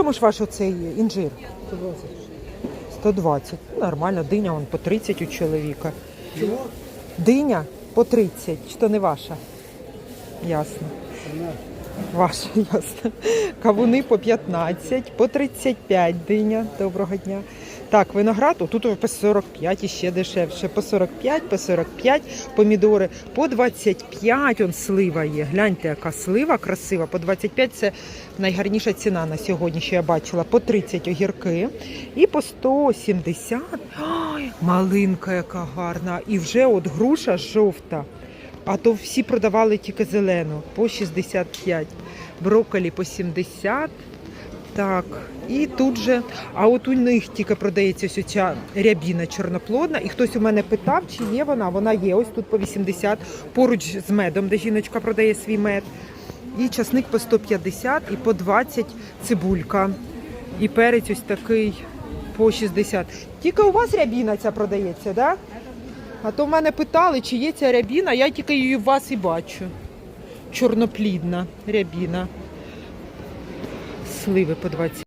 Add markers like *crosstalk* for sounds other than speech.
Чому ж ваш оцей інжир? 120. Ну, Нормально, диня вон по 30 у чоловіка. Чого? Диня по 30, то не ваша? Ясно. Ваша, *laughs* ясно. Кавуни по 15, по 35 диня. Доброго дня. Так, виноград, тут по 45 і ще дешевше. По 45, по 45, помідори по 25, он слива є. Гляньте, яка слива красива. По 25 це найгарніша ціна на сьогодні, що я бачила. По 30 огірки і по 170. Ой, малинка яка гарна. І вже от груша жовта. А то всі продавали тільки зелену по 65, брокколі по 70. Так, і тут же, а от у них тільки продається ось ця рябіна чорноплодна. І хтось у мене питав, чи є вона. Вона є ось тут по 80, поруч з медом, де жіночка продає свій мед. І часник по 150 і по 20 цибулька. І перець ось такий по 60. Тільки у вас рябіна ця продається, так? Да? А то в мене питали, чи є ця рябіна, я тільки її в вас і бачу. Чорноплідна рябіна. Сливи по 20.